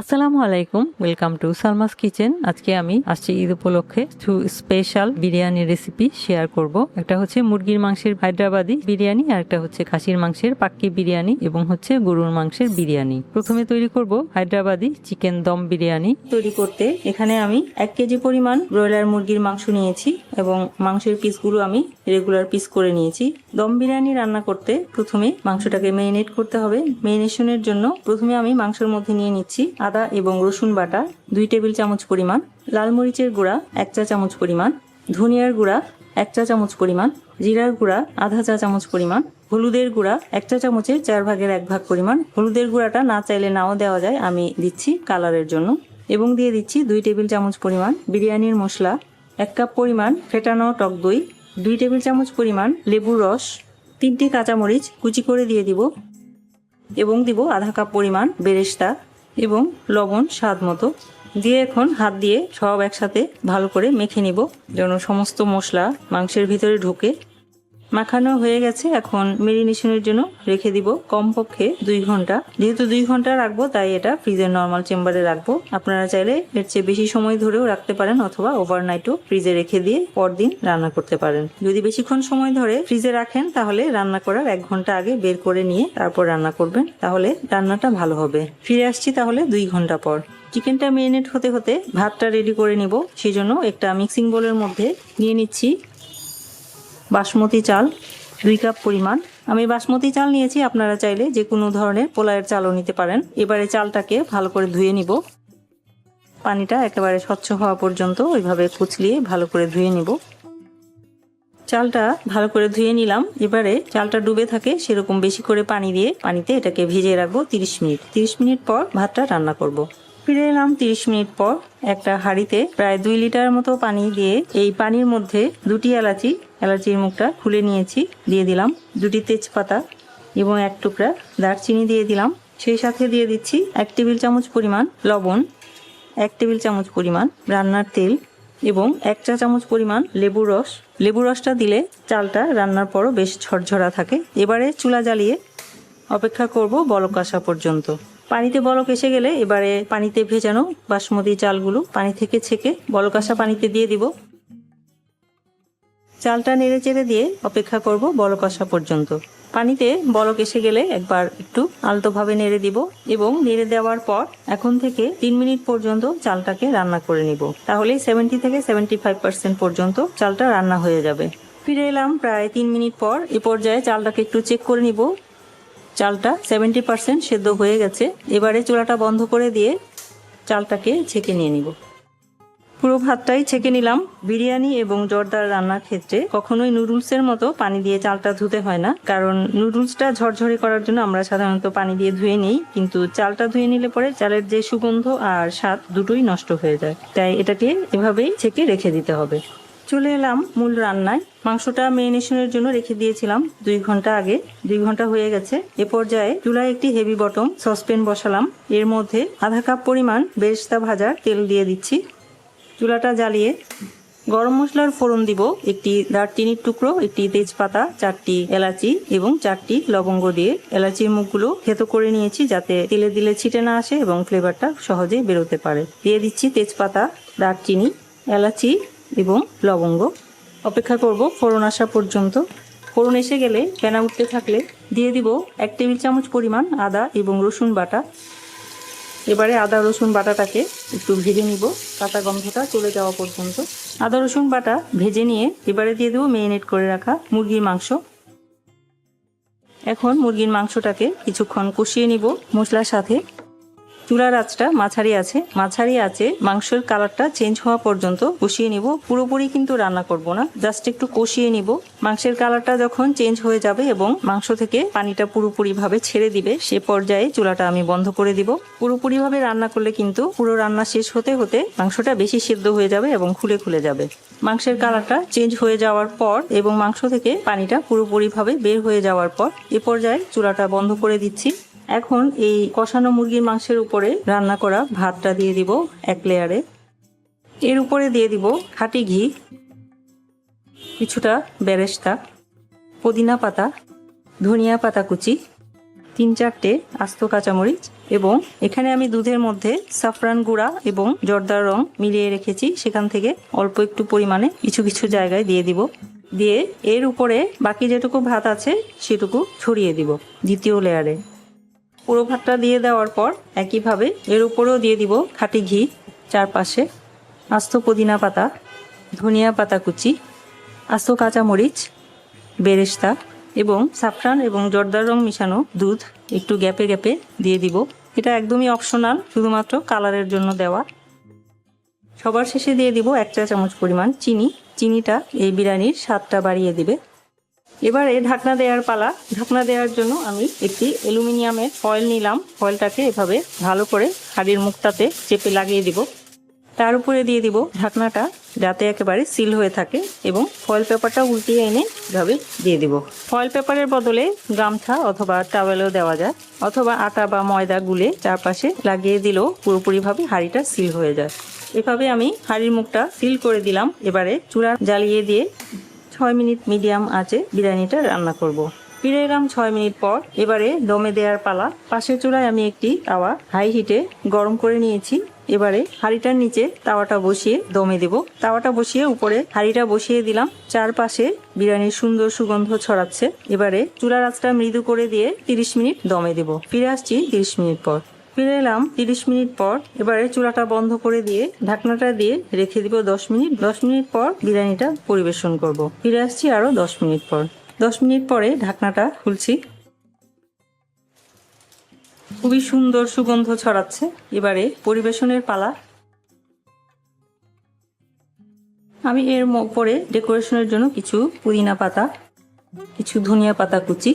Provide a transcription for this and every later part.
আসসালামু আলাইকুম, welcome to Salma's kitchen. আজকে আমি আসছি ঈদ উপলক্ষে কিছু স্পেশাল বিরিয়ানি রেসিপি শেয়ার করব। একটা হচ্ছে মুরগির মাংসের হায়দ্রাবাদি বিরিয়ানি আর একটা হচ্ছে খাসির মাংসের পাক্কি বিরিয়ানি এবং হচ্ছে গরুর মাংসের বিরিয়ানি। প্রথমে তৈরি করব হায়দ্রাবাদি চিকেন দম বিরিয়ানি। তৈরি করতে এখানে আমি এক কেজি পরিমাণ ব্রয়লার মুরগির মাংস নিয়েছি এবং মাংসের পিসগুলো আমি রেগুলার পিস করে নিয়েছি। দম বিরিয়ানি রান্না করতে প্রথমে মাংসটাকে মেরিনেট করতে হবে। মেরিনেশনের জন্য প্রথমে আমি মাংসের মধ্যে নিয়ে নিচ্ছি আদা এবং রসুন বাটা, দুই টেবিল চামচ পরিমাণ, লাল মরিচের গুঁড়া, এক চা চামচ পরিমাণ, ধনিয়ার গুঁড়া, এক চা চামচ পরিমাণ, জিরার গুঁড়া, আধা চা চামচ পরিমাণ, হলুদের গুঁড়া, এক চা চামচের চার ভাগের এক ভাগ পরিমাণ। হলুদের গুঁড়াটা না চাইলে নাও দেওয়া যায়, আমি দিচ্ছি কালারের জন্য। এবং দিয়ে দিচ্ছি দুই টেবিল চামচ পরিমাণ বিরিয়ানির মশলা, এক কাপ পরিমাণ ফেটানো টক দই, দুই টেবিল চামচ পরিমাণ লেবুর রস, তিনটি কাঁচামরিচ কুচি করে দিয়ে দিব এবং দিব আধা কাপ পরিমাণ বেরেস্তা। এবং লবণ, স্বাদ মতো। দিয়ে এখন হাত দিয়ে সব একসাথে ভালো করে মেখে নিব। যেন সমস্ত মশলা মাংসের ভিতরে ঢুকে মাখানো হয়ে গেছে। এখন মেরিনেশনের জন্য রেখে দিব কমপক্ষে দুই ঘণ্টা। যেহেতু দুই ঘণ্টা রাখব, তাই এটা ফ্রিজের নর্মাল চেম্বারে রাখব। আপনারা চাইলে এর চেয়ে বেশি সময় ধরেও রাখতে পারেন অথবা ওভারনাইটও ফ্রিজে রেখে দিয়ে পরদিন রান্না করতে পারেন। যদি বেশিক্ষণ সময় ধরে ফ্রিজে রাখেন, তাহলে রান্না করার এক ঘণ্টা আগে বের করে নিয়ে তারপর রান্না করবেন। তাহলে রান্নাটা ভালো হবে। ফিরে আসছি তাহলে দুই ঘণ্টা পর। চিকেনটা মেরিনেট হতে হতে ভাতটা রেডি করে নিব। সেই জন্য একটা মিক্সিং বোলের মধ্যে নিয়ে নিচ্ছি। বাসমতি চাল, দুই কাপ পরিমাণ। আমি বাসমতি চাল নিয়েছি, আপনারা চাইলে যে কোনো ধরনের পোলায়ের চালও নিতে পারেন। এবারে চালটাকে ভালো করে ধুয়ে নিব। পানিটা একেবারে স্বচ্ছ হওয়া পর্যন্ত ওইভাবে কুচলিয়ে ভালো করে ধুয়ে নিব। চালটা ভালো করে ধুয়ে নিলাম। এবারে চালটা ডুবে থাকে, সেরকম বেশি করে পানি দিয়ে পানিতে এটাকে ভিজিয়ে রাখব তিরিশ মিনিট। তিরিশ মিনিট পর ভাতটা রান্না করব। ফিরে এলাম তিরিশ মিনিট পর একটা হাঁড়িতে, প্রায় দুই লিটার মতো পানি দিয়ে এই পানির মধ্যে দুটি এলাচি, এলাচির মুখটা খুলে নিয়েছি, দিয়ে দিলাম দুটি তেজপাতা এবং এক টুকরা দারচিনি দিয়ে দিলাম। সেই সাথে দিয়ে দিচ্ছি এক টেবিল চামচ পরিমাণ লবণ, এক টেবিল চামচ পরিমাণ রান্নার তেল এবং এক চা চামচ পরিমাণ লেবুর রস। লেবুর রসটা দিলে চালটা রান্নার পরও বেশ ঝরঝরা থাকে। এবারে চুলা জ্বালিয়ে অপেক্ষা করব বলক আসা পর্যন্ত। পানিতে বলক এসে গেলে এবারে পানিতে ভেজানো বাসমতি চালগুলো পানি থেকে ছেঁকে বলক আসা পানিতে দিয়ে দিব। চালটা নেড়ে চেড়ে দিয়ে অপেক্ষা করব বলক আসা পর্যন্ত। পানিতে বলক এসে গেলে একবার একটু আলতোভাবে নেড়ে দিব এবং নেড়ে দেওয়ার পর এখন থেকে তিন মিনিট পর্যন্ত চালটাকে রান্না করে নিব। তাহলেই সেভেন্টি থেকে সেভেন্টি ফাইভ পার্সেন্ট পর্যন্ত চালটা রান্না হয়ে যাবে। ফিরে এলাম প্রায় তিন মিনিট পর এ পর্যায়ে চালটাকে একটু চেক করে নিব। চালটা সেভেন্টি পার্সেন্ট সেদ্ধ হয়ে গেছে। এবারে চুলাটা বন্ধ করে দিয়ে চালটাকে ছেঁকে নিয়ে নিব। পুরো ভাতটাই ছেঁকে নিলাম। বিরিয়ানি এবং জর্দার রান্নার ক্ষেত্রে কখনোই নুডলসের মতো পানি দিয়ে চালটা ধুতে হয় না। কারণ নুডলসটা ঝরঝরে করার জন্য আমরা সাধারণত পানি দিয়ে ধুয়ে নিই, কিন্তু চালটা ধুয়ে নিলে পরে চালের যে সুগন্ধ আর স্বাদ দুটোই নষ্ট হয়ে যায়। তাই এটাকে এভাবেই ছেঁকে রেখে দিতে হবে। চলে এলাম মূল রান্নায়। মাংসটা মেরিনেশনের জন্য রেখে দিয়েছিলাম দুই ঘণ্টা আগে। দুই ঘণ্টা হয়ে গেছে। এ পর্যায়ে চুলায় একটি হেভি বটম সসপ্যান বসালাম। এর মধ্যে আধা কাপ পরিমাণ বেরেস্তা ভাজার তেল দিয়ে দিচ্ছি। চুলাটা জ্বালিয়ে গরম মশলার ফোড়ন দিব একটি দারচিনির টুকরো, একটি তেজপাতা, চারটি এলাচি এবং চারটি লবঙ্গ দিয়ে। এলাচির মুখগুলো থেতো করে নিয়েছি যাতে তেলে দিলে ছিটে না আসে এবং ফ্লেভারটা সহজেই বেরোতে পারে। দিয়ে দিচ্ছি তেজপাতা, দারচিনি, এলাচি এবং লবঙ্গ। অপেক্ষা করব ফোড়ন আসা পর্যন্ত। ফোড়ন এসে গেলে ফেনা উঠতে থাকলে দিয়ে দিব এক টেবিল চামচ পরিমাণ আদা এবং রসুন বাটা। এবারে আদা, রসুন বাটাটাকে একটু ভেজে নিব। কাঁচা গন্ধটা চলে যাওয়া পর্যন্ত। আদা, রসুন বাটা ভেজে নিয়ে এবারে দিয়ে দেবো মেরিনেট করে রাখা মুরগির মাংস। এখন মুরগির মাংসটাকে কিছুক্ষণ কষিয়ে নিব মশলার সাথে। চুলার আঁচটা মাঝারি আছে। মাঝারি আছে, মাংসের কালারটা চেঞ্জ হওয়া পর্যন্ত কষিয়ে নিব। পুরোপুরি কিন্তু রান্না করব না জাস্ট একটু কষিয়ে নিব। মাংসের কালারটা যখন চেঞ্জ হয়ে যাবে এবং মাংস থেকে পানিটা পুরোপুরি ভাবে ছেড়ে দিবে, সে পর্যায়ে চুলাটা আমি বন্ধ করে দিব। পুরোপুরি ভাবে রান্না করলে কিন্তু পুরো রান্না শেষ হতে হতে মাংসটা বেশি সিদ্ধ হয়ে যাবে এবং খুলে খুলে যাবে। মাংসের কালারটা চেঞ্জ হয়ে যাওয়ার পর এবং মাংস থেকে পানিটা পুরোপুরি ভাবে বের হয়ে যাওয়ার পর এ পর্যায়ে চুলাটা বন্ধ করে দিচ্ছি। এখন এই কষানো মুরগির মাংসের উপরে রান্না করা ভাতটা দিয়ে দিব এক লেয়ারে। এর উপরে দিয়ে দিব খাঁটি ঘি, কিছুটা বেরেস্তা, পুদিনা পাতা, ধনিয়া পাতা কুচি, তিন চারটে আস্ত কাঁচামরিচ এবং এখানে আমি দুধের মধ্যে সাফরান গুঁড়া এবং জর্দার রং মিলিয়ে রেখেছি। সেখান থেকে অল্প একটু পরিমাণে কিছু কিছু জায়গায় দিয়ে দিব। দিয়ে এর উপরে বাকি যেটুকু ভাত আছে সেটুকু ছড়িয়ে দিব দ্বিতীয় লেয়ারে। পুরো ভাতটা দিয়ে দেওয়ার পর একইভাবে এর উপরেও দিয়ে দিব খাঁটি ঘি, চারপাশে আস্ত পুদিনা পাতা, ধনিয়া পাতা কুচি, আস্ত কাঁচামরিচ, বেরেস্তা এবং সাফরান এবং জর্দার রং মিশানো দুধ একটু গ্যাপে গ্যাপে দিয়ে দিব। এটা একদমই অপশনাল শুধুমাত্র কালারের জন্য দেওয়া। সবার শেষে দিয়ে দিব এক চা চামচ পরিমাণ চিনি। চিনিটা এই বিরিয়ানির স্বাদটা বাড়িয়ে দিবে। এবারে ঢাকনা দেওয়ার পালা। ঢাকনা দেওয়ার জন্য আমি একটি অ্যালুমিনিয়ামের ফয়েল নিলাম। ফয়েলটাকে এভাবে ভালো করে হাড়ির মুখটাতে চেপে লাগিয়ে দিব। তার উপরে দিয়ে দিব ঢাকনাটা যাতে একেবারে সিল হয়ে থাকে এবং ফয়েল পেপারটা উল্টিয়ে এনে এভাবে দিয়ে দিব। ফয়েল পেপারের বদলে গামছা অথবা টাওয়েলও দেওয়া যায় অথবা আটা বা ময়দা গুলে চারপাশে লাগিয়ে দিলেও পুরোপুরিভাবে হাঁড়িটা সিল হয়ে যায়। এভাবে আমি হাঁড়ির মুখটা সিল করে দিলাম। এবারে চূড়া জ্বালিয়ে দিয়ে ছয় মিনিট মিডিয়াম আঁচে বিরিয়ানিটা রান্না করব। ফিরে এলাম ছয় মিনিট পর। এবারে দমে দেওয়ার পালা। পাশের চুলায় আমি একটি তাওয়া হাই হিটে গরম করে নিয়েছি। এবারে হাঁড়িটার নিচে তাওয়াটা বসিয়ে দমে দেব। তাওয়াটা বসিয়ে উপরে হাঁড়িটা বসিয়ে দিলাম। চারপাশে বিরিয়ানির সুন্দর সুগন্ধ ছড়াচ্ছে। এবারে চুলার আঁচটা মৃদু করে দিয়ে তিরিশ মিনিট দমে দেব। ফিরে আসছি তিরিশ মিনিট পর। ফিরে এলাম তিরিশ মিনিট পর। এবারে চুলাটা বন্ধ করে দিয়ে ঢাকনাটা দিয়ে রেখে দিব দশ মিনিট। দশ মিনিট পর বিরিয়ানিটা পরিবেশন করব। ফিরে আসছি আরও দশ মিনিট পর। দশ মিনিট পরে ঢাকনাটা খুলছি। খুবই সুন্দর সুগন্ধ ছড়াচ্ছে। এবারে পরিবেশনের পালা। আমি এর উপরে ডেকোরেশনের জন্য কিছু পুদিনা পাতা, কিছু ধনিয়া পাতা কুচি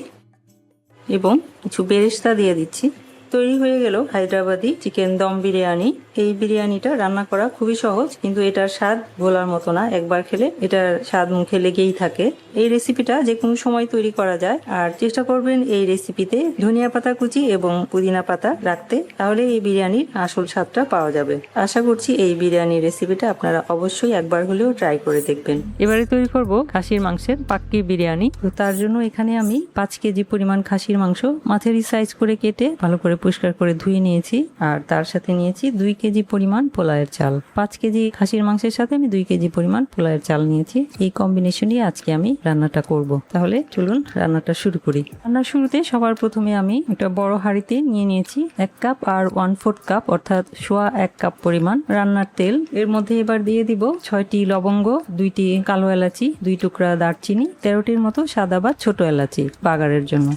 এবং কিছু বেরেস্তা দিয়ে দিচ্ছি। তৈরি হয়ে গেল হায়দ্রাবাদি চিকেন দম বিরিয়ানি। এই বিরিয়ানিটা রান্না করা খুবই সহজ কিন্তু এটার স্বাদ ভোলার মতো না। একবার খেলে এটার স্বাদ মুখে লেগেই থাকে। এই রেসিপিটা যে কোনো সময় তৈরি করা যায়। আর চেষ্টা করবেন এই রেসিপিতে ধনিয়া পাতা কুচি এবং পুদিনা পাতা রাখতে তাহলে এই বিরিয়ানির আসল স্বাদটা পাওয়া যাবে। আশা করছি এই বিরিয়ানির রেসিপিটা আপনারা অবশ্যই একবার হলেও ট্রাই করে দেখবেন। এবারে তৈরি করব খাসির মাংসের পাক্কি বিরিয়ানি। তো তার জন্য এখানে আমি পাঁচ কেজি পরিমাণ খাসির মাংস মাঝারি সাইজ করে কেটে ভালো করে পরিষ্কার করে ধুয়ে নিয়েছি। আর তার সাথে নিয়েছি দুই কেজি পরিমাণ পোলায়ের চাল। পাঁচ কেজি খাসির মাংসের সাথে আমি দুই কেজি পরিমাণ পোলায়ের চাল নিয়েছি। এই কম্বিনেশনই আজকে আমি রান্নাটা করব। তাহলে চলুন রান্নাটা শুরু করি। রান্নার শুরুতে সবার প্রথমে আমি একটা বড় হাঁড়িতে নিয়ে নিয়েছি এক কাপ আর ওয়ান ফোর্থ কাপ অর্থাৎ সোয়া এক কাপ পরিমাণ রান্নার তেল। এর মধ্যে এবার দিয়ে দিব ছয়টি লবঙ্গ, দুইটি কালো এলাচি, দুই টুকরা দারচিনি, তেরোটির মতো সাদা বা ছোট এলাচি বাগারের জন্য।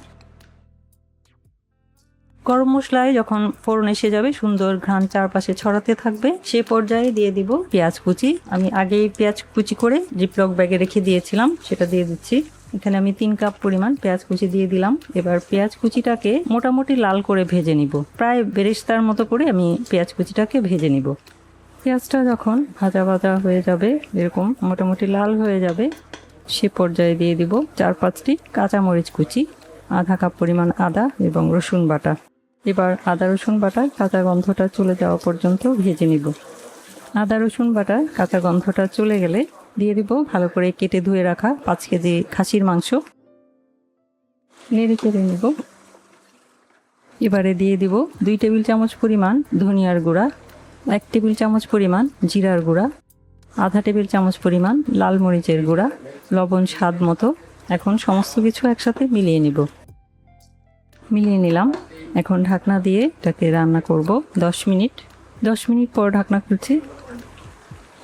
গরম মশলায় যখন ফোড়ন এসে যাবে, সুন্দর ঘ্রাণ চারপাশে ছড়াতে থাকবে, সে পর্যায়ে দিয়ে দিব পেঁয়াজ কুচি। আমি আগেই পেঁয়াজ কুচি করে জিপলক ব্যাগে রেখে দিয়েছিলাম, সেটা দিয়ে দিচ্ছি। এখানে আমি তিন কাপ পরিমাণ পেঁয়াজ কুচি দিয়ে দিলাম। এবার পেঁয়াজ কুচিটাকে মোটামুটি লাল করে ভেজে নিব। প্রায় বেরেস্তার মতো করে আমি পেঁয়াজ কুচিটাকে ভেজে নিব। পেঁয়াজটা যখন ভাজা ভাজা হয়ে যাবে, এরকম মোটামুটি লাল হয়ে যাবে, সে পর্যায়ে দিয়ে দিব চার পাঁচটি কাঁচামরিচ কুচি, আধা কাপ পরিমাণ আদা এবং রসুন বাটা। এবার আদা, রসুন বাটার কাঁচা গন্ধটা চলে যাওয়া পর্যন্ত ভেজে নিব। আদা, রসুন বাটার কাঁচা গন্ধটা চলে গেলে দিয়ে দিব ভালো করে কেটে ধুয়ে রাখা পাঁচ কেজি খাসির মাংস। নেড়ে চেড়ে নিব। এবারে দিয়ে দিব দুই টেবিল চামচ পরিমাণ ধনিয়ার গুঁড়া, এক টেবিল চামচ পরিমাণ জিরার গুঁড়া, আধা টেবিল চামচ পরিমাণ লাল মরিচের গুঁড়া, লবণ স্বাদ মতো। এখন সমস্ত কিছু একসাথে মিলিয়ে নিব। মিলিয়ে নিলাম। এখন ঢাকনা দিয়ে এটাকে রান্না করব। দশ মিনিট। দশ মিনিট পর ঢাকনা খুলছি।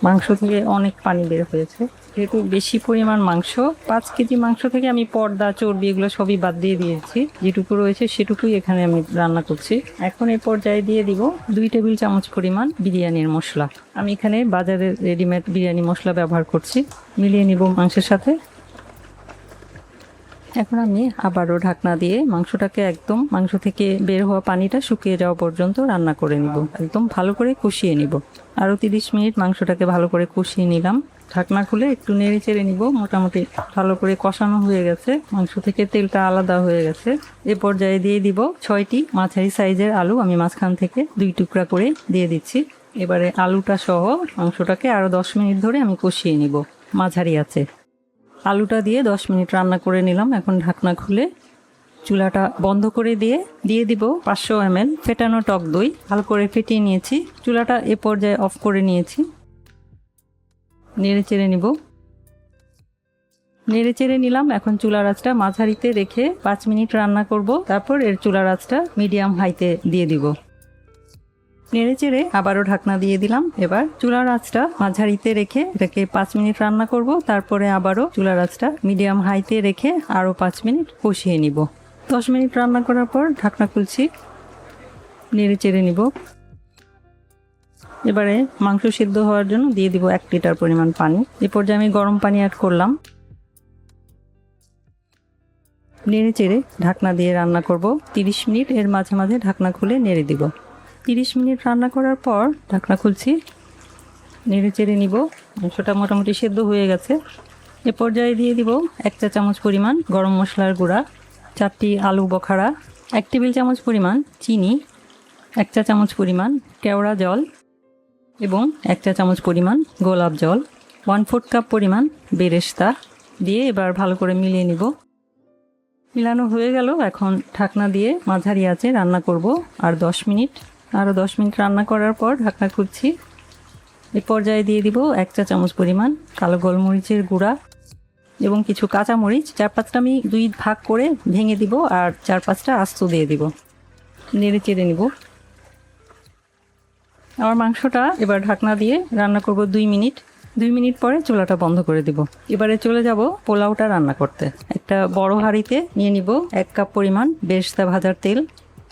মাংস থেকে অনেক পানি বের হয়েছে। যেহেতু বেশি পরিমাণ মাংস, পাঁচ কেজি মাংস থেকে আমি পর্দা, চর্বি এগুলো সবই বাদ দিয়ে দিয়েছি। যেটুকু রয়েছে সেটুকুই এখানে আমি রান্না করছি। এখন এই পর্যায়ে দিয়ে দিব দুই টেবিল চামচ পরিমাণ বিরিয়ানির মশলা। আমি এখানে বাজারের রেডিমেড বিরিয়ানি মশলা ব্যবহার করছি। মিলিয়ে নিব মাংসের সাথে। এখন আমি আবারও ঢাকনা দিয়ে মাংসটাকে একদম মাংস থেকে বের হওয়া পানিটা শুকিয়ে যাওয়া পর্যন্ত রান্না করে নিব। একদম ভালো করে কষিয়ে নিব। আরও তিরিশ মিনিট মাংসটাকে ভালো করে কষিয়ে নিলাম। ঢাকনা খুলে একটু নেড়ে চেড়ে নিব। মোটামুটি ভালো করে কষানো হয়ে গেছে। মাংস থেকে তেলটা আলাদা হয়ে গেছে। এ পর্যায়ে দিয়ে দিব ছয়টি মাঝারি সাইজের আলু। আমি মাঝখান থেকে দুই টুকরা করে দিয়ে দিচ্ছি। এবারে আলুটা সহ মাংসটাকে আরও দশ মিনিট ধরে আমি কষিয়ে নিব। মাঝারি আছে। আলুটা দিয়ে দশ মিনিট রান্না করে নিলাম। এখন ঢাকনা খুলে চুলাটা বন্ধ করে দিয়ে দিয়ে দিব পাঁচশো এম ফেটানো টক দই। ভালো করে ফেটিয়ে নিয়েছি। চুলাটা এ পর্যায়ে অফ করে নিয়েছি। নেড়ে চেড়ে নিব। নেড়ে চেড়ে নিলাম। এখন চুলার আঁচটা মাঝারিতে রেখে পাঁচ মিনিট রান্না করব। তারপর এর চুলার আঁচটা মিডিয়াম হাইতে দিয়ে দিব। নেড়ে চেড়ে আবারও ঢাকনা দিয়ে দিলাম। এবার চুলার আঁচটা মাঝারিতে রেখে এটাকে পাঁচ মিনিট রান্না করব। তারপরে আবারও চুলার আঁচটা মিডিয়াম হাইতে রেখে আরও পাঁচ মিনিট কষিয়ে নিব। দশ মিনিট রান্না করার পর ঢাকনা খুলছি। নেড়ে চেড়ে নিব। এবারে মাংস সিদ্ধ হওয়ার জন্য দিয়ে দিব এক লিটার পরিমাণ পানি। এ পর্যায়ে আমি গরম পানি অ্যাড করলাম। নেড়ে চেড়ে ঢাকনা দিয়ে রান্না করব। তিরিশ মিনিট এর মাঝে মাঝে ঢাকনা খুলে নেড়ে দিব। তিরিশ মিনিট রান্না করার পর ঢাকনা খুলছি, নেড়ে চেড়ে নিব। মাংসটা মোটামুটি সেদ্ধ হয়ে গেছে। এ পর্যায়ে দিয়ে দিব এক চা চামচ পরিমাণ গরম মশলার গুঁড়া, চারটি আলু বখারা, এক টেবিল চামচ পরিমাণ চিনি, এক চা চামচ পরিমাণ কেওড়া জল এবং এক চা চামচ পরিমাণ গোলাপ জল, ওয়ান ফোর্থ কাপ পরিমাণ বেরেস্তা দিয়ে এবার ভালো করে মিলিয়ে নিব। মিলানো হয়ে গেল, এখন ঢাকনা দিয়ে মাঝারি আছে রান্না করব। আর দশ মিনিট আরও দশ মিনিট রান্না করার পর ঢাকনা খুলছি। এ পর্যায়ে দিয়ে দিব এক চা চামচ পরিমাণ কালো গোলমরিচের গুঁড়া এবং কিছু কাঁচা মরিচ চার পাঁচটা আমি দুই ভাগ করে ভেঙে দিব আর চার পাঁচটা আস্ত দিয়ে দিব। নেড়ে চেড়ে নিব। আমার মাংসটা এবার ঢাকনা দিয়ে রান্না করব দুই মিনিট। দুই মিনিট পরে চুলাটা বন্ধ করে দিব। এবারে চলে যাব পোলাওটা রান্না করতে। একটা বড় হাঁড়িতে নিয়ে নিব এক কাপ পরিমাণ বেশতা ভাজার তেল।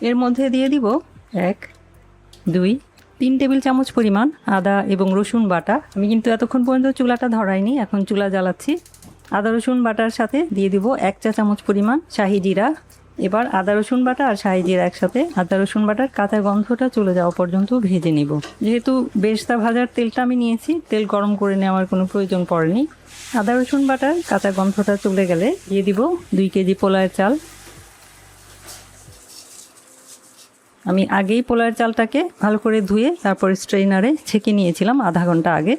এর মধ্যে দিয়ে দিব এক দুই, তিন টেবিল চামচ পরিমাণ আদা এবং রসুন বাটা। আমি কিন্তু এতক্ষণ পর্যন্ত চুলাটা ধরাইনি, এখন চুলা জ্বালাচ্ছি। আদা রসুন বাটার সাথে দিয়ে দিব এক চা চামচ পরিমাণ শাহি জিরা। এবার আদা রসুন বাটা আর শাহি জিরা একসাথে। আদা রসুন বাটার কাঁচা গন্ধটা চলে যাওয়া পর্যন্ত ভেজে নিব। যেহেতু বেশতা ভাজার তেলটা আমি নিয়েছি, তেল গরম করে নেওয়ার কোনো প্রয়োজন পড়েনি। আদা রসুন বাটার কাঁচা গন্ধটা চলে গেলে দিয়ে দিব দুই কেজি পোলায়ের চাল। আমি আগেই পোলার চালটাকে ভালো করে ধুয়ে তারপর স্ট্রেনারে ছেঁকে নিয়েছিলাম আধা ঘণ্টা আগে।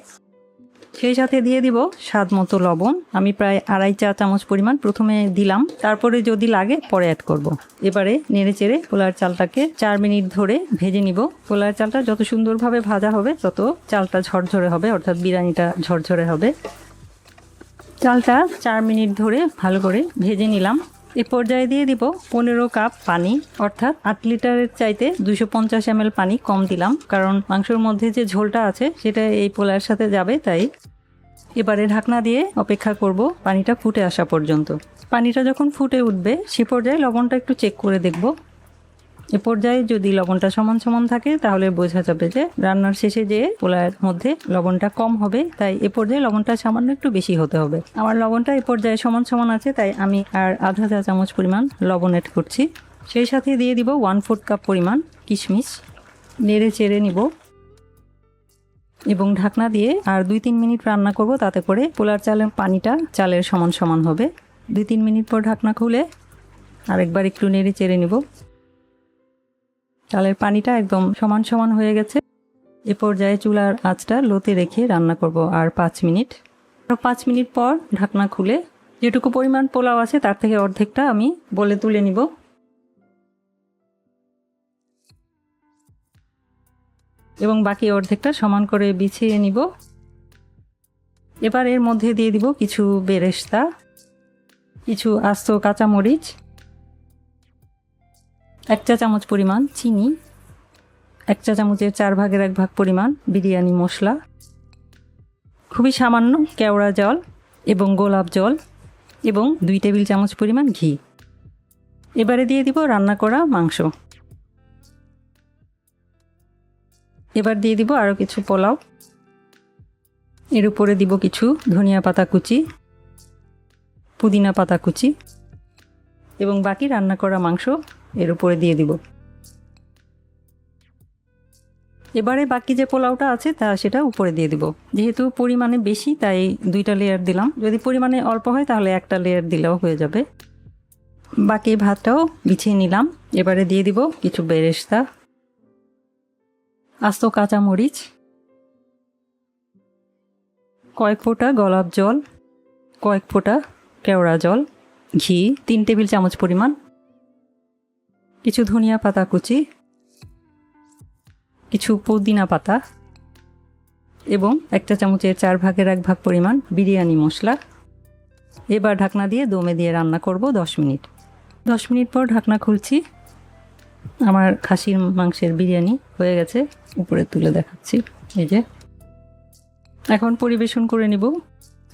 সেই সাথে দিয়ে দিব স্বাদ মতো লবণ। আমি প্রায় আড়াই চা চামচ পরিমাণ প্রথমে দিলাম। তারপরে যদি লাগে পরে অ্যাড করব। এবারে নেড়ে চেড়ে পোলার চালটাকে চার মিনিট ধরে ভেজে নিব। পোলার চালটা যত সুন্দরভাবে ভাজা হবে, তত চালটা ঝরঝরে হবে, অর্থাৎ বিরিয়ানিটা ঝরঝরে হবে। চালটা চার মিনিট ধরে ভালো করে ভেজে নিলাম। এ পর্যায়ে দিয়ে দিব পনেরো কাপ পানি, অর্থাৎ আট লিটারের চাইতে দুশো পঞ্চাশ এম পানি কম দিলাম, কারণ মাংসের মধ্যে যে ঝোলটা আছে সেটা এই পোলার সাথে যাবে, তাই এবারে ঢাকনা দিয়ে অপেক্ষা করব পানিটা ফুটে আসা পর্যন্ত। পানিটা যখন ফুটে উঠবে, সে পর্যায়ে লবণটা একটু চেক করে দেখব। এ পর্যায়ে যদি লবণটা সমান সমান থাকে, তাহলে বোঝা যাবে যে রান্নার শেষে যে পোলার মধ্যে লবণটা কম হবে, তাই এ পর্যায়ে লবণটা সামান্য একটু বেশি হতে হবে। আমার লবণটা এ পর্যায়ে সমান সমান আছে, তাই আমি আর আধা চা চামচ পরিমাণ লবণ এড করছি। সেই সাথে দিয়ে দিব ওয়ান ফোর্থ কাপ পরিমাণ কিশমিশ। নেড়ে চেড়ে নিব। এবং ঢাকনা দিয়ে আর দুই তিন মিনিট রান্না করব, তাতে করে পোলার চালের পানিটা চালের সমান সমান হবে। দুই তিন মিনিট পর ঢাকনা খুলে আরেকবার একটু নেড়ে চেড়ে নিব। চালের পানিটা একদম সমান সমান হয়ে গেছে। এ পর্যায়ে চুলার আঁচটা লোতে রেখে রান্না করব আর পাঁচ মিনিট। আরও পাঁচ মিনিট পর ঢাকনা খুলে যেটুকু পরিমাণ পোলাও আছে তার থেকে অর্ধেকটা আমি বলে তুলে নিব। এবং বাকি অর্ধেকটা সমান করে বিছিয়ে নিব। এবার এর মধ্যে দিয়ে দিব কিছু বেরেস্তা, কিছু আস্ত কাঁচামরিচ এক চা চামচ পরিমাণ চিনি, এক চা চামচের চার ভাগের এক ভাগ পরিমাণ বিরিয়ানি মশলা, খুবই সামান্য কেওড়া জল এবং গোলাপ জল এবং দুই টেবিল চামচ পরিমাণ ঘি। এবারে দিয়ে দিব রান্না করা মাংস। এবার দিয়ে দিব আরও কিছু পোলাও। এর উপরে দিব কিছু ধনিয়া পাতা কুচি, পুদিনা পাতা কুচি এবং বাকি রান্না করা মাংস এর উপরে দিয়ে দিব। এবারে বাকি যে পোলাওটা আছে, তা সেটা উপরে দিয়ে দিব। যেহেতু পরিমাণে বেশি, তাই দুইটা লেয়ার দিলাম। যদি পরিমাণে অল্প হয়, তাহলে একটা লেয়ার দিলেও হয়ে যাবে। বাকি ভাতটাও বিছিয়ে নিলাম। এবারে দিয়ে দিব কিছু বেরেস্তা, আস্ত কাঁচামরিচ, কয়েক ফোঁটা গোলাপ জল, কয়েক ফোঁটা কেওড়া জল, ঘি, তিন টেবিল চামচ পরিমাণ কিছু ধনিয়া পাতা কুচি, কিছু পুদিনা পাতা এবং একটা চামচের চার ভাগের এক ভাগ পরিমাণ বিরিয়ানি মশলা। এবার ঢাকনা দিয়ে দমে দিয়ে রান্না করব দশ মিনিট। দশ মিনিট পর ঢাকনা খুলছি। আমার খাসির মাংসের বিরিয়ানি হয়ে গেছে। উপরে তুলে দেখাচ্ছি। এই যে। এখন পরিবেশন করে নিব।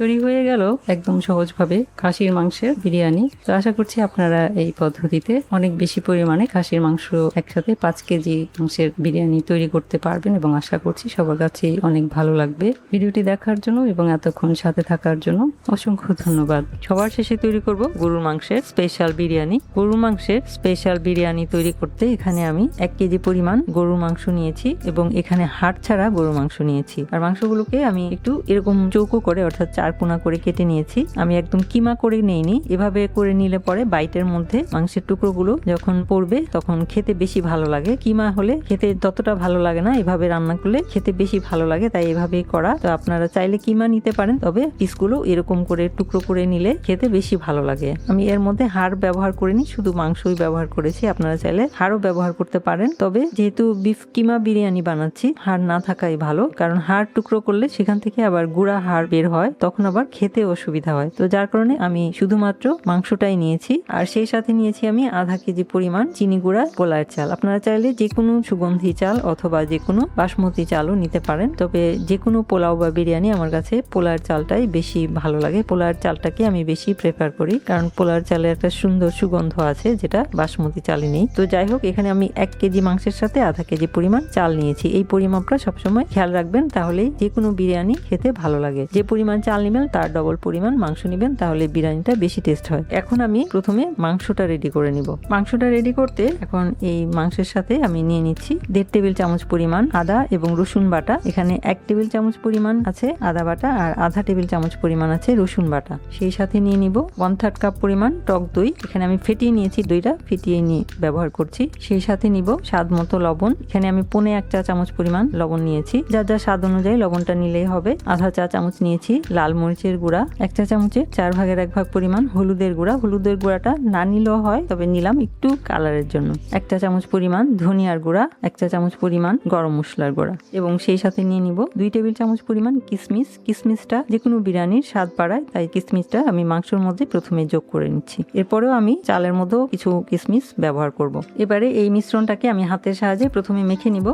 তৈরি হয়ে গেল একদম সহজভাবে খাসির মাংসের বিরিয়ানি। তো আশা করছি আপনারা এই পদ্ধতিতে অনেক বেশি পরিমাণে খাসির মাংস একসাথে পাঁচ কেজি মাংসের বিরিয়ানি তৈরি করতে পারবেন এবং আশা করছি সবার কাছেই অনেক ভালো লাগবে ভিডিওটি দেখার জন্য এবং এতক্ষণ সাথে থাকার জন্য অসংখ্য ধন্যবাদ। সবার শেষে তৈরি করব গরুর মাংসের স্পেশাল বিরিয়ানি। গরুর মাংসের স্পেশাল বিরিয়ানি তৈরি করতে এখানে আমি এক কেজি পরিমাণ গরুর মাংস নিয়েছি এবং এখানে হাড় ছাড়া গরুর মাংস নিয়েছি। আর মাংসগুলোকে আমি একটু এরকম চৌকো করে অর্থাৎ চার কোনা করে কেটে নিয়েছি। আমি একদম কিমা করে নেইনি। এভাবে করে নিলে পরে বাইটের মধ্যে মাংসের টুকরোগুলো যখন পড়বে তখন খেতে বেশি ভালো লাগে। কিমা হলে খেতে ততটা ভালো লাগে না। এভাবে রান্না করলে খেতে বেশি ভালো লাগে, তাই এভাবেই করা। তো আপনারা চাইলে কিমা নিতে পারেন, তবে পিসগুলো এরকম করে টুকরো করে নিলে খেতে বেশি ভালো লাগে। আমি এর মধ্যে হাড় ব্যবহার করিনি, শুধু মাংসই ব্যবহার করেছি। আপনারা চাইলে হাড়ও ব্যবহার করতে পারেন। তবে যেহেতু বিফ কিমা বিরিয়ানি বানাচ্ছি, হাড় না থাকাই ভালো। কারণ হাড় টুকরো করলে সেখান থেকে আবার গুঁড়া হাড় বের হয়। তখন আবার খেতে অসুবিধা হয়। তো যার কারণে আমি শুধুমাত্র মাংসটাই নিয়েছি। আর সেই সাথে নিয়েছি আমি আধা কেজি পরিমাণ চিনি গুঁড়া পোলার চাল। আপনারা চাইলে যে কোনো সুগন্ধি চাল অথবা যে কোনো বাসমতি চালও নিতে পারেন। তবে যে কোনো পোলাও বা বিরিয়ানি আমার কাছে পোলার চালটাই বেশি ভালো লাগে। পোলার চালটাকে আমি বেশি প্রেফার করি। কারণ পোলার চালে একটা সুন্দর সুগন্ধ আছে যেটা বাসমতি চালে নেই। তো যাই হোক, এখানে আমি এক কেজি মাংসের সাথে আধা কেজি পরিমাণ চাল নিয়েছি। এই পরিমাপটা সবসময় খেয়াল রাখবেন। তাহলেই যে কোনো বিরিয়ানি খেতে ভালো লাগে। যে পরিমাণ চাল নেবেন, তার ডবল পরিমাণ মাংস নেবেন, তাহলে বিরিয়ানিটা বেশি টেস্ট হয়। এখন আমি প্রথমে মাংসটা রেডি করে নিব। মাংসটা রেডি করতে এখন এই মাংসের সাথে আমি নিয়ে নিচ্ছি দেড় টেবিল চামচ পরিমাণ আদা এবং রসুন বাটা। এখানে এক টেবিল চামচ পরিমাণ আছে আদা বাটা আর আধা টেবিল চামচ পরিমাণ আছে রসুন বাটা। সেই সাথে নিয়ে নিব ওয়ান থার্ড কাপ পরিমাণ টক দই। এখানে আমি ফেটিয়ে নিয়েছি দইটা, ফেটিয়ে নিয়ে ব্যবহার করছি। সেই সাথে নিব স্বাদ মতো লবণ। এখানে আমি পনে এক চা চামচ পরিমাণ লবণ নিয়েছি। যার যা স্বাদ অনুযায়ী লবণটা নিলেই হবে। আধা চা চামচ নিয়েছি লাল মরিচের গুঁড়া, এক চা চামচের চার ভাগের এক ভাগ পরিমাণ হলুদের গুঁড়া। হলুদের গুঁড়াটা না নিলেও হয়, তবে নিলাম একটু কালারের জন্য। এক চা চামচ পরিমাণ ধনিয়ার গুঁড়া, এক চা চামচ পরিমাণ গরম মশলার গুঁড়া। এবং সেই সাথে নিয়ে নিব দুই টেবিল চামচ পরিমাণ কিশমিশ কিশমিশটা যে কোনো বিরিয়ানির স্বাদ বাড়ায়, তাই কিশমিশটা আমি মাংসের মধ্যে প্রথমে যোগ করে নিচ্ছি। এরপরেও আমি চালের মধ্যেও কিছু কিশমিশ ব্যবহার করব। এবারে এই মিশ্রণটাকে আমি হাতের সাহায্যে প্রথমে মেখে নিব।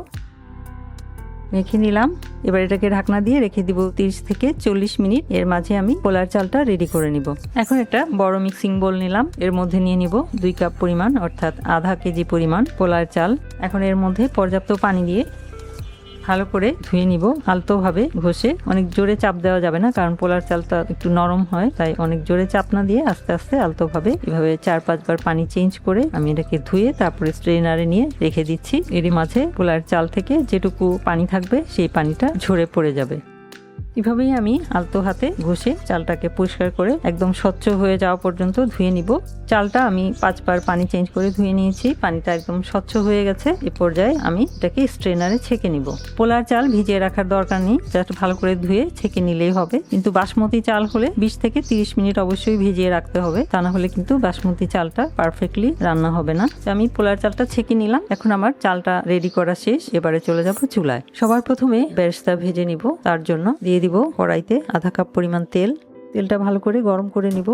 মেখে নিলাম। এবার এটাকে ঢাকনা দিয়ে রেখে দিব তিরিশ থেকে চল্লিশ মিনিট। এর মাঝে আমি পোলার চালটা রেডি করে নিব। এখন একটা বড় মিক্সিং বোল নিলাম। এর মধ্যে নিয়ে নিব দুই কাপ পরিমাণ, অর্থাৎ আধা কেজি পরিমাণ পোলার চাল। এখন এর মধ্যে পর্যাপ্ত পানি দিয়ে ভালো করে ধুয়ে নিব। আলতোভাবে ঘষে অনেক জোরে চাপ দেওয়া যাবে না, কারণ পোলার চালটা একটু নরম হয়, তাই অনেক জোরে চাপ না দিয়ে আস্তে আস্তে আলতোভাবে এভাবে চার পাঁচবার পানি চেঞ্জ করে আমি এটাকে ধুয়ে তারপরে স্ট্রেনারে নিয়ে রেখে দিচ্ছি। এরই মাঝে পোলার চাল থেকে যেটুকু পানি থাকবে সেই পানিটা ঝরে পড়ে যাবে। এভাবেই আমি আলতো হাতে ঘষে চালটাকে পরিষ্কার করে একদম স্বচ্ছ হয়ে যাওয়া পর্যন্ত ধুয়ে নিব। চালটা আমি পাঁচবার পানি চেঞ্জ করে ধুয়ে নিয়েছি। পানিটা একদম স্বচ্ছ হয়ে গেছে। এ পর্যায়ে আমি এটাকে স্ট্রেনারে ছেঁকে নিব। পোলার চাল ভিজিয়ে রাখার দরকার নেই। জাস্ট ভালো করে ধুয়ে ছেঁকে নিলেই হবে। কিন্তু বাসমতি চাল হলে বিশ থেকে তিরিশ মিনিট অবশ্যই ভিজিয়ে রাখতে হবে। তা না হলে কিন্তু বাসমতি চালটা পারফেক্টলি রান্না হবে না। তো আমি পোলার চালটা ছেঁকে নিলাম। এখন আমার চালটা রেডি করা শেষ। এবারে চলে যাব চুলায়। সবার প্রথমে বেরেস্তা ভেজে নিব। তার জন্য দিয়ে দিব কড়াইতে আধা কাপ পরিমাণ তেল। তেলটা ভালো করে গরম করে নিব।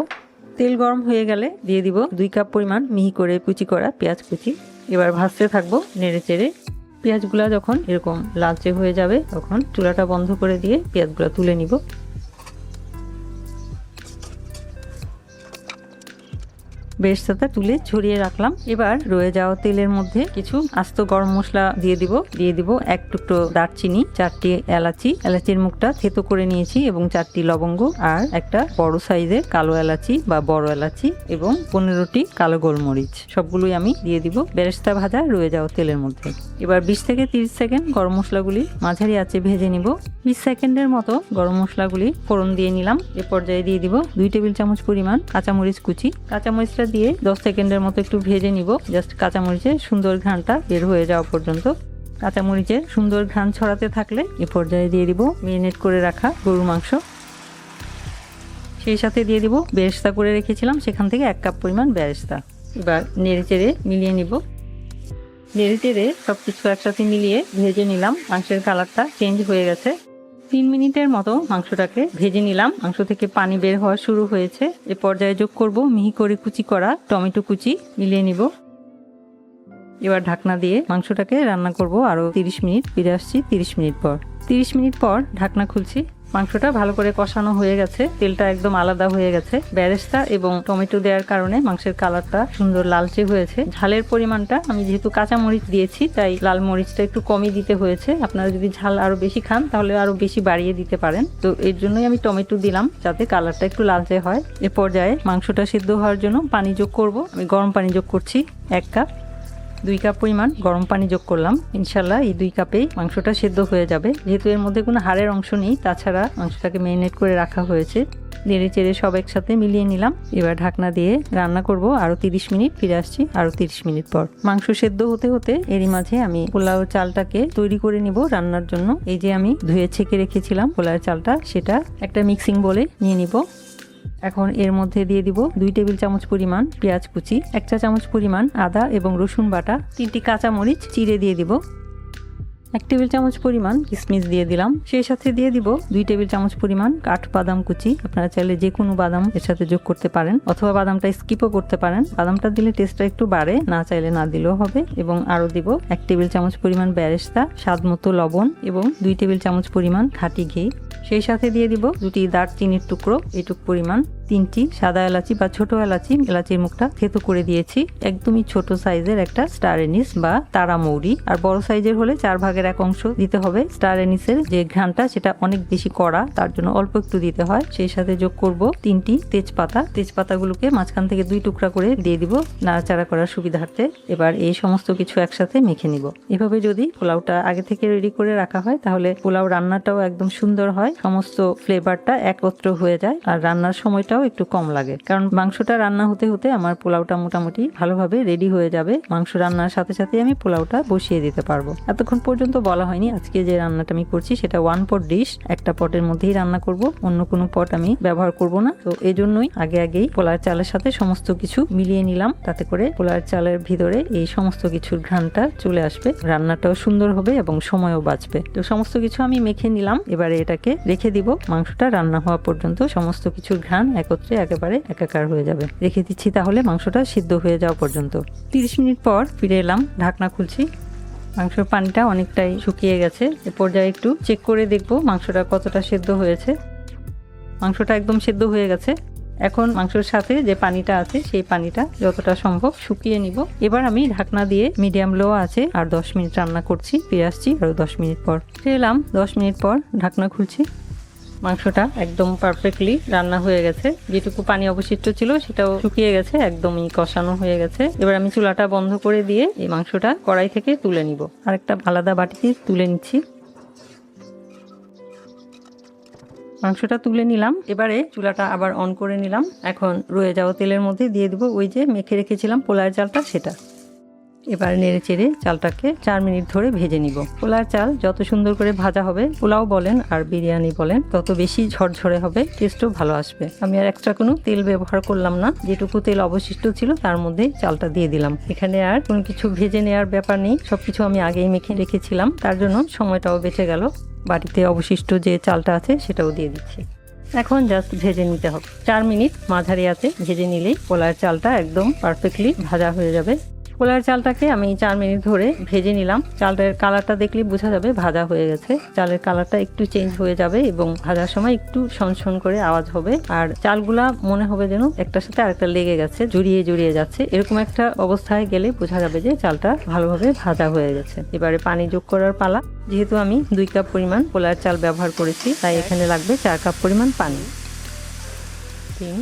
তেল গরম হয়ে গেলে দিয়ে দিব দুই কাপ পরিমাণ মিহি করে কুচি করা পেঁয়াজ কুচি। এবার ভাজতে থাকব নেড়ে চেড়ে। পেঁয়াজগুলা যখন এরকম লালচে হয়ে যাবে, তখন চুলাটা বন্ধ করে দিয়ে পেঁয়াজগুলা তুলে নিব। বেরেস্তাটা তুলে ছড়িয়ে রাখলাম। এবার রয়ে যাওয়া তেলের মধ্যে কিছু আস্ত গরম মশলা দিয়ে দিব। দিয়ে দিব এক টুকরো দারচিনি, চারটি এলাচি। এলাচির মুখটা থেতো করে নিয়েছি এবং চারটি লবঙ্গ আর একটা বড় সাইজের কালো এলাচি বা বড় এলাচি এবং পনেরোটি কালো গোলমরিচ। সবগুলোই আমি দিয়ে দিব বেরেস্তা ভাজা রয়ে যাওয়া তেলের মধ্যে। এবার বিশ থেকে তিরিশ সেকেন্ড গরম মশলাগুলি মাঝারি আছে ভেজে নিব। বিশ সেকেন্ডের মতো গরম মশলাগুলি ফোড়ন দিয়ে নিলাম। এ পর্যায়ে দিয়ে দিব দুই টেবিল চামচ পরিমাণ কাঁচামরিচ কুচি। কাঁচামরিচটা দিয়ে দশ সেকেন্ডের মতো একটু ভেজে নিব। জাস্ট কাঁচামরিচের সুন্দর ঘ্রাণটা বের হয়ে যাওয়া পর্যন্ত। কাঁচামরিচের সুন্দর ঘ্রাণ ছড়াতে থাকলে এ পর্যায়ে দিয়ে দিব মেরিনেট করে রাখা গরুর মাংস। সেই সাথে দিয়ে দিব বেরেস্তা করে রেখেছিলাম, সেখান থেকে এক কাপ পরিমাণ বেরেস্তা। এবার নেড়ে চেড়ে মিলিয়ে নিব। নেড়ে চেড়ে সব কিছু একসাথে মিলিয়ে ভেজে নিলাম। মাংসের কালারটা চেঞ্জ হয়ে গেছে। তিন মিনিটের মতো মাংসটাকে ভেজে নিলাম। মাংস থেকে পানি বের হওয়া শুরু হয়েছে। এ পর্যায়ে যোগ করব মিহি করে কুচি করা টমেটো কুচি, মিলিয়ে নিব। এবার ঢাকনা দিয়ে মাংসটাকে রান্না করব আরও তিরিশ মিনিট। ফিরে আসছি তিরিশ মিনিট পর। তিরিশ মিনিট পর ঢাকনা খুলছি। মাংসটা ভালো করে কষানো হয়ে গেছে। তেলটা একদম আলাদা হয়ে গেছে। ব্যারেস্তা এবং টমেটো দেওয়ার কারণে মাংসের কালারটা সুন্দর লালচে হয়েছে। ঝালের পরিমাণটা আমি যেহেতু কাঁচা মরিচ দিয়েছি, তাই লাল মরিচটা একটু কমই দিতে হয়েছে। আপনারা যদি ঝাল আরও বেশি খান, তাহলে আরও বেশি বাড়িয়ে দিতে পারেন। তো এর জন্যই আমি টমেটো দিলাম, যাতে কালারটা একটু লালচে হয়। এ পর্যায়ে মাংসটা সিদ্ধ হওয়ার জন্য পানি যোগ করব। আমি গরম পানি যোগ করছি, এক কাপ। দুই কাপ পরিমাণ গরম পানি যোগ করলাম। ইনশাল্লাহ এই দুই কাপেই মাংসটা সেদ্ধ হয়ে যাবে। যেহেতু এর মধ্যে কোনো হাড়ের অংশ নেই, তাছাড়া মাংসটাকে ম্যারিনেট করে রাখা হয়েছে। নেড়ে চেড়ে সব একসাথে মিলিয়ে নিলাম। এবার ঢাকনা দিয়ে রান্না করব আরও তিরিশ মিনিট। ফিরে আসছি আরও তিরিশ মিনিট পর। মাংস সেদ্ধ হতে হতে এরই মাঝে আমি পোলাও চালটাকে তৈরি করে নিব রান্নার জন্য। এই যে আমি ধুয়ে ছেঁকে রেখেছিলাম পোলাও চালটা, সেটা একটা মিক্সিং বলে নিয়ে নিব। এখন এর মধ্যে দিয়ে দিব দুই টেবিল চামচ পরিমাণ পেঁয়াজ কুচি, এক চা চামচ পরিমাণ আদা এবং রসুন বাটা, তিনটি কাঁচামরিচ, চিড়ে দিয়ে দিব। এক টেবিল চামচ পরিমাণ কিশমিশ দিয়ে দিলাম। সেই সাথে দিয়ে দিব দুই টেবিল চামচ পরিমাণ কাঠ বাদাম কুচি। আপনারা চাইলে যে কোনো বাদাম এর সাথে যোগ করতে পারেন, অথবা বাদামটা স্কিপও করতে পারেন। বাদামটা দিলে টেস্টটা একটু বাড়ে, না চাইলে না দিলেও হবে। এবং আরও দিব এক টেবিল চামচ পরিমাণ ব্যারেস্তা, স্বাদ মতো লবণ এবং দুই টেবিল চামচ পরিমাণ খাঁটি ঘি। সেই সাথে দিয়ে দিব দুটি দারচিনির টুকরো, এটুক পরিমাণ। তিনটি, সাদা এলাচি বা ছোট এলাচি, এলাচির মুখটা থেতো করে দিয়েছি। একদমই ছোট সাইজের একটা স্টার এনিস বা তারা মৌরি। আর বড় সাইজের হলে চার ভাগের এক অংশ দিতে হবে। স্টার এনিসের যে ঘ্রানটা সেটা অনেক বেশি কড়া, তার জন্য অল্প একটু দিতে হয়। সেই সাথে যোগ করব তিনটি তেজপাতা। তেজপাতাগুলোকে মাঝখান থেকে দুই টুকরা করে দিয়ে দিব নাড়াচাড়া করার সুবিধার্থে। এবার এই সমস্ত কিছু একসাথে মেখে নিব। এভাবে যদি পোলাওটা আগে থেকে রেডি করে রাখা হয়, তাহলে পোলাও রান্নাটাও একদম সুন্দর হয়। সমস্ত ফ্লেভারটা একত্র হয়ে যায়। আর রান্নার সময়টাও একটু কম লাগে। কারণ মাংসটা রান্না হতে হতে আমার পোলাওটা মোটামুটি ভালোভাবে রেডি হয়ে যাবে। মাংস রান্নার সাথে সাথে আমি পোলাওটা বসিয়ে দিতে পারব। এতক্ষণ পর্যন্ত বলা হয়নি আজকে যে রান্নাটা আমি করছি সেটা ওয়ান পট ডিশ একটা পটের মধ্যেই রান্না করব, অন্য কোনো পট আমি ব্যবহার করব না। তো এই জন্যই আগে আগেই পোলার চালের সাথে সমস্ত কিছু মিলিয়ে নিলাম। তাতে করে পোলার চালের ভিতরে এই সমস্ত কিছুর ঘ্রাণটা চলে আসবে। রান্নাটাও সুন্দর হবে এবং সময়ও বাঁচবে। তো সমস্ত কিছু আমি মেখে নিলাম। এবারে এটাকে রেখে দিব। মাংসটা রান্না হওয়া পর্যন্ত সমস্ত কিছুর ঘ্রাণ একত্রে একেবারে একাকার হয়ে যাবে। রেখে দিচ্ছি তাহলে মাংসটা সিদ্ধ হয়ে যাওয়া পর্যন্ত। তিরিশ মিনিট পর ফিরে এলাম, ঢাকনা খুলছি। মাংসের পানিটা অনেকটাই শুকিয়ে গেছে। এ পর্যায়ে একটু চেক করে দেখব মাংসটা কতটা সেদ্ধ হয়েছে। মাংসটা একদম সেদ্ধ হয়ে গেছে। এখন মাংসের সাথে যে পানিটা আছে, সেই পানিটা যতটা সম্ভব শুকিয়ে নিব। এবার আমি ঢাকনা দিয়ে মিডিয়াম লো আছে আর দশ মিনিট রান্না করছি, ফিরে আসছি আরও দশ মিনিট পর। ফিরে এলাম, দশ মিনিট পর ঢাকনা খুলছি। মাংসটা একদম পারফেক্টলি রান্না হয়ে গেছে। যেটুকু পানি অবশিষ্ট ছিল সেটাও শুকিয়ে গেছে, একদমই কষানো হয়ে গেছে। এবার আমি চুলাটা বন্ধ করে দিয়ে এই মাংসটা কড়াই থেকে তুলে নিব। আরেকটা আলাদা বাটিতে তুলে নিচ্ছি। মাংসটা তুলে নিলাম। এবারে চুলাটা আবার অন করে নিলাম। এখন রয়ে যাওয়া তেলের মধ্যে দিয়ে দিব ওই যে মেখে রেখেছিলাম পোলার চালটা, সেটা। এবার নেড়ে চেড়ে চালটাকে চার মিনিট ধরে ভেজে নিব। পোলার চাল যত সুন্দর করে ভাজা হবে, পোলাও বলেন আর বিরিয়ানি বলেন, তত বেশি ঝরঝরে হবে টেস্টও ভালো আসবে। আমি আর এক্সট্রা কোনো তেল ব্যবহার করলাম না, যেটুকু তেল অবশিষ্ট ছিল তার মধ্যে চালটা দিয়ে দিলাম। এখানে আর কোনো কিছু ভেজে নেওয়ার ব্যাপার নেই, সবকিছু আমি আগেই মেখে রেখেছিলাম, তার জন্য সময়টাও বেঁচে গেল। বাড়িতে অবশিষ্ট যে চালটা আছে সেটাও দিয়ে দিচ্ছি। এখন জাস্ট ভেজে নিতে হবে। চার মিনিট মাঝারি আছে ভেজে নিলেই পোলার চালটা একদম পারফেক্টলি ভাজা হয়ে যাবে। পোলার চালটাকে আমি চার মিনিট ধরে ভেজে নিলাম। চালটার কালারটা দেখলে বোঝা যাবে ভাজা হয়ে গেছে। চালের কালারটা একটু চেঞ্জ হয়ে যাবে এবং ভাজার সময় একটু সনসন করে আওয়াজ হবে। আর চালগুলা মনে হবে যেন একটার সাথে আরেকটা লেগে গেছে, জড়িয়ে জড়িয়ে যাচ্ছে। এরকম একটা অবস্থায় গেলে বোঝা যাবে যে চালটা ভালোভাবে ভাজা হয়ে গেছে। এবারে পানি যোগ করার পালা। যেহেতু আমি দুই কাপ পরিমাণ পোলার চাল ব্যবহার করেছি, তাই এখানে লাগবে চার কাপ পরিমাণ পানি। তিন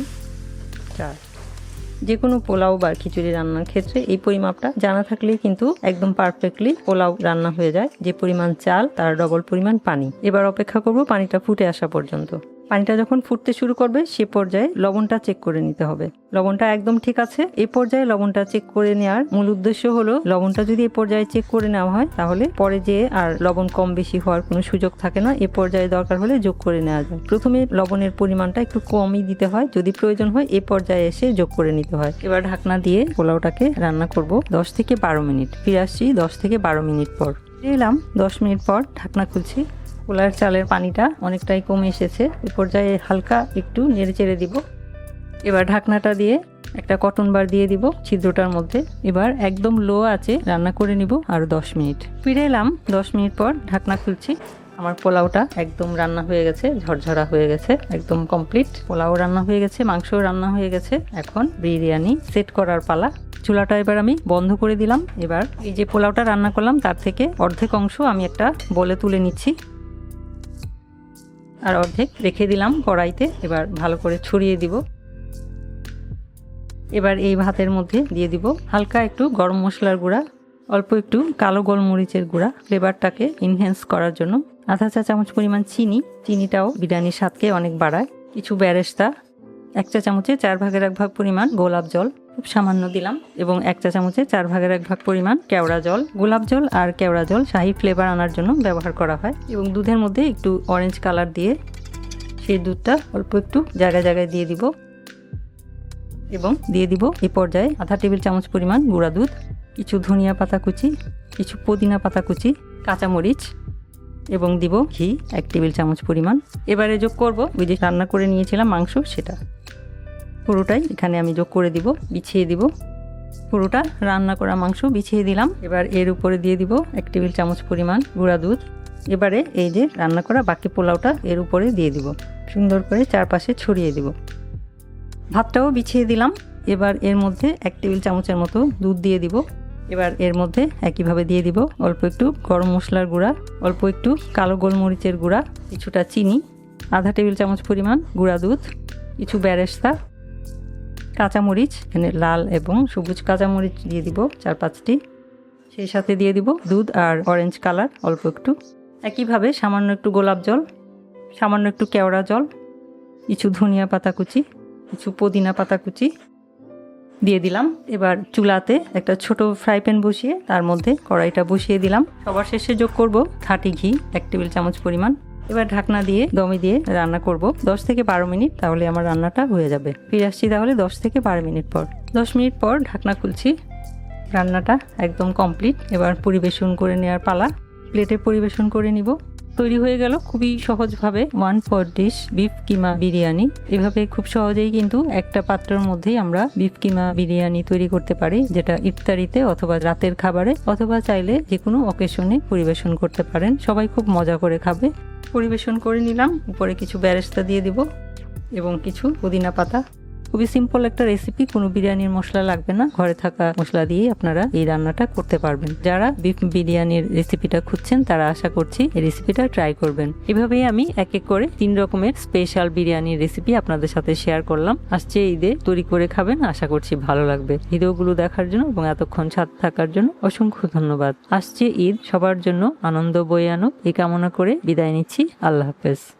যে কোনো পোলাও বা খিচুড়ি রান্নার ক্ষেত্রে এই পরিমাপটা জানা থাকলেই কিন্তু একদম পারফেক্টলি পোলাও রান্না হয়ে যায়। যে পরিমাণ চাল, তার ডবল পরিমাণ পানি। এবার অপেক্ষা করব পানিটা ফুটে আসা পর্যন্ত। পানিটা যখন ফুটতে শুরু করবে, সে পর্যায়ে লবণটা চেক করে নিতে হবে। লবণটা একদম ঠিক আছে। এই পর্যায়ে লবণটা চেক করে নেওয়ার মূল উদ্দেশ্য হলো, লবণটা যদি এই পর্যায়ে চেক করে নেওয়া হয়, তাহলে পরে যে আর লবণ কম বেশি হওয়ার কোনো সুযোগ থাকে না, এ পর্যায়ে দরকার হলে যোগ করে নেওয়া যায়। প্রথমে লবণের পরিমাণটা একটু কমই দিতে হয়। যদি প্রয়োজন হয়, এ পর্যায়ে এসে যোগ করে নিতে হয়। এবার ঢাকনা দিয়ে পোলাওটাকে রান্না করব দশ থেকে বারো মিনিট। ফিরে আসছি দশ থেকে বারো মিনিট পর। এলাম দশ মিনিট পর ঢাকনা খুলছি। পোলার চালের পানিটা অনেকটাই কমে এসেছে। এ পর্যায়ে হালকা একটু নেড়ে চেড়ে দিব। এবার ঢাকনাটা দিয়ে একটা কটন বার দিয়ে দিব ছিদ্রটার মধ্যে। এবার একদম লো আছে রান্না করে নিব আর দশ মিনিট। ফিরে এলাম, দশ মিনিট পর ঢাকনা খুলছি। আমার পোলাওটা একদম রান্না হয়ে গেছে, ঝরঝরা হয়ে গেছে, একদম কমপ্লিট পোলাও রান্না হয়ে গেছে মাংস রান্না হয়ে গেছে। এখন বিরিয়ানি সেট করার পালা। চুলাটা এবার আমি বন্ধ করে দিলাম। এবার এই যে পোলাওটা রান্না করলাম, তার থেকে অর্ধেক অংশ আমি একটা বলে তুলে নিচ্ছি। আর অর্ধেক রেখে দিলাম কড়াইতে। এবার ভালো করে ছড়িয়ে দিব। এবার এই ভাতের মধ্যে দিয়ে দিব হালকা একটু গরম মশলার গুঁড়া, অল্প একটু কালো গোলমরিচের গুঁড়া। ফ্লেভারটাকে ইনহ্যান্স করার জন্য আধা চা চামচ পরিমাণ চিনি। চিনিটাও বিরিয়ানির স্বাদকে অনেক বাড়ায়। কিছু ব্যারেস্তা এক চা চামচে চার ভাগের এক ভাগ পরিমাণ গোলাপ জল। খুব সামান্য দিলাম এবং এক চা চামচে চার ভাগের এক ভাগ পরিমাণ কেওড়া জল, গোলাপ জল আর কেওড়া জল শাহি ফ্লেভার আনার জন্য ব্যবহার করা হয়। এবং দুধের মধ্যে একটু অরেঞ্জ কালার দিয়ে সেই দুধটা অল্প একটু জায়গায় জায়গায় দিয়ে দিব। এবং দিয়ে দিব এই পর্যায়ে আধা টেবিল চামচ পরিমাণ গুঁড়া দুধ, কিছু ধনিয়া পাতা কুচি, কিছু পুদিনা পাতা কুচি, কাঁচামরিচ এবং দিব ঘি এক টেবিল চামচ পরিমাণ। এবারে যোগ করব, ওই যে রান্না করে নিয়েছিলাম মাংস, সেটা। পুরোটাই এখানে আমি যোগ করে দিব, বিছিয়ে দিব। পুরোটা রান্না করা মাংস বিছিয়ে দিলাম। এবার এর উপরে দিয়ে দিব এক টেবিল চামচ পরিমাণ গুঁড়া দুধ। এবারে এই যে রান্না করা বাকি পোলাওটা এর উপরে দিয়ে দিব। সুন্দর করে চারপাশে ছড়িয়ে দিব। ভাতটাও বিছিয়ে দিলাম। এবার এর মধ্যে এক টেবিল চামচের মতো দুধ দিয়ে দিব। এবার এর মধ্যে একইভাবে দিয়ে দিব অল্প একটু গরম মশলার গুঁড়া, অল্প একটু কালো গোলমরিচের গুঁড়া, কিছুটা চিনি, আধা টেবিল চামচ পরিমাণ গুঁড়া দুধ, কিছু ব্যারেস্তা কাঁচামরিচ, এখানে লাল এবং সবুজ কাঁচামরিচ দিয়ে দিব চার পাঁচটি। সেই সাথে দিয়ে দিব দুধ আর অরেঞ্জ কালার অল্প একটু। একইভাবে সামান্য একটু গোলাপ জল, সামান্য একটু কেওড়া জল, কিছু ধনিয়া পাতা কুচি, কিছু পুদিনা পাতা কুচি দিয়ে দিলাম। এবার চুলাতে একটা ছোট ফ্রাই প্যান বসিয়ে তার মধ্যে কড়াইটা বসিয়ে দিলাম। সবার শেষে যোগ করব খাঁটি ঘি, এক টেবিল চামচ পরিমাণ। এবার ঢাকনা দিয়ে দমে দিয়ে রান্না করব। দশ থেকে বারো মিনিট তাহলে আমার রান্নাটা হয়ে যাবে। ফিরে আসছি তাহলে দশ থেকে বারো মিনিট পর। দশ মিনিট পর ঢাকনা খুলছি। রান্নাটা একদম কমপ্লিট। এবার পরিবেশন করে নেওয়ার পালা। প্লেটে পরিবেশন করে নিব। তৈরি হয়ে গেল খুবই সহজভাবে one pot dish beef keema biryani. এভাবে খুব সহজেই কিন্তু একটা পাত্রের মধ্যেই আমরা বিফ কিমা বিরিয়ানি তৈরি করতে পারি, যেটা ইফতারিতে অথবা রাতের খাবারে অথবা চাইলে যে কোনো অকেশনে পরিবেশন করতে পারেন। সবাই খুব মজা করে খাবে। পরিবেশন করে নিলাম। উপরে কিছু ব্যারেস্তা দিয়ে দিব এবং কিছু পুদিনা পাতা। খুবই সিম্পল একটা রেসিপি কোনো বিরিয়ানির মশলা লাগবে না। ঘরে থাকা মশলা দিয়ে আপনারা এই রান্নাটা করতে পারবেন। যারা বিফ বিরিয়ানির রেসিপিটা খুঁজছেন, তারা আশা করছি এই রেসিপিটা ট্রাই করবেন। এভাবেই আমি এক এক করে তিন রকমের স্পেশাল বিরিয়ানির রেসিপি আপনাদের সাথে শেয়ার করলাম। আসছে ঈদে, তৈরি করে খাবেন, আশা করছি ভালো লাগবে। ভিডিওগুলো দেখার জন্য এবং এতক্ষণ সাথে থাকার জন্য অসংখ্য ধন্যবাদ। আসছে ঈদ, সবার জন্য আনন্দ বয়ে আনুক। এই কামনা করে বিদায় নিচ্ছি। আল্লাহ হাফেজ।